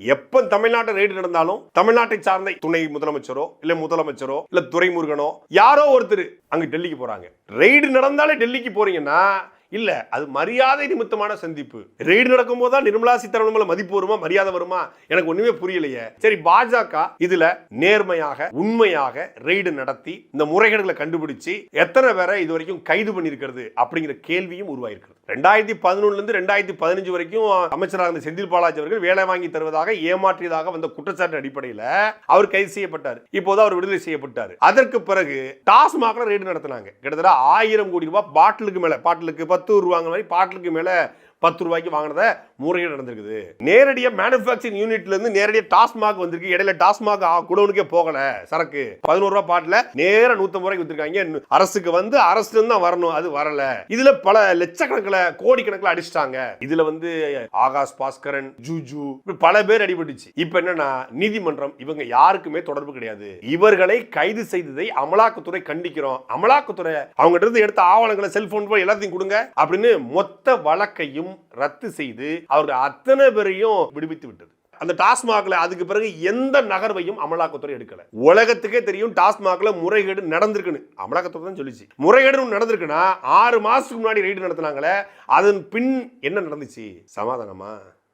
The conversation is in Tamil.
எப்ப தமிழ்நாட்டு ரைடு நடந்தாலும் தமிழ்நாட்டை சார்ந்த துணை முதலமைச்சரோ இல்ல முதலமைச்சரோ இல்ல துரைமுருகனோ யாரோ ஒருத்தர் அங்க டெல்லிக்கு போறாங்க. ரெய்டு நடந்தாலே டெல்லிக்கு போறீங்கன்னா இல்லை அது மரியாதை நிமித்தமான சந்திப்பு. ரெய்டு நடக்கும்போது தான் நிர்மலா சீதாராமன் மேல மதிப்பு வருமா மரியாதை வருமா? எனக்கு ஒன்றுமே புரியலையே. சரி பாஜக இதில் நேர்மையாக உண்மையாக ரெய்டு நடத்தி இந்த முறைகேடுகளை கண்டுபிடிச்சு எத்தனை பேரை இது வரைக்கும் கைது பண்ணியிருக்கிறது அப்படிங்கிற கேள்வியும் உருவாயிருக்கிறது. ரெண்டாயிரத்தி பதினொன்னுலேருந்து ரெண்டாயிரத்தி பதினஞ்சு வரைக்கும் அமைச்சராக இருந்த செந்தில் பாலாஜி அவர்கள் வேலை வாங்கி தருவதாக ஏமாற்றியதாக வந்த குற்றச்சாட்டு அடிப்படையில் அவர் கைது செய்யப்பட்டார். இப்போது அவர் விடுதலை செய்யப்பட்டார். அதற்கு பிறகு டாஸ்மாக ரெய்டு நடத்தினாங்க. கிட்டத்தட்ட ஆயிரம் கோடி ரூபாய் பாட்டிலுக்கு மேலே பாட்டிலுக்கு பத்து ரூபாங்க மாதிரி பாட்டிலுக்கு மேலே பத்து ரூபாய்க்கு வாங்கினத முறைகேடு நடந்திருக்குது. நேரடியாக மேனுஃபேக்சரிங் யூனிட்ல இருந்து நேரடியாக டாஸ்மாக் வந்திருக்கு. இடையில டாஸ்மாக் குடோனுக்கே போகல சரக்கு. பதினோரு ரூபாய் பாட்டில் நேர நூத்தம்பது ரூபாய்க்கு வித்துருக்காங்க. அரசுக்கு வந்து அரசு தான் வரணும். அது வரல. இதுல பல லட்சக்கணக்கில் கோடிக்கணக்கில் அடிச்சிட்டாங்க. இதுல வந்து ஆகாஷ் பாஸ்கரன் ஜூஜு பல பேர் அடிபட்டுச்சு. இப்போ என்னன்னா நீதிமன்றம் இவங்க யாருக்குமே தொடர்பு கிடையாது. இவர்களை கைது செய்ததை அமலாக்கத்துறை கண்டிக்கிறோம். அமலாக்கத்துறை அவங்க இருந்து எடுத்த ஆவணங்களை செல்போன் போய் எல்லாத்தையும் கொடுங்க அப்படின்னு மொத்த வழக்கையும் ரத்து செய்து அவர்கள் அத்தனை பேரையும் விடுவித்து விட்டது. அந்த டாஸ்மாக்ல அதுக்கு பிறகு எந்த நகர்வையும் அமலாக்கத்துறை எடுக்கல. உலகத்துக்கே தெரியும் டாஸ்மாக்ல முறைகேடு நடந்திருக்குன்னு. அமலாக்கத்துறை தான் சொல்லிச்சு. முறைகேடு நடந்திருக்குன்னா ஆறு மாசத்துக்கு முன்னாடி ரெய்டு நடத்தினாங்களே அதன் பின் என்ன நடந்துச்சு? சமாதானமா?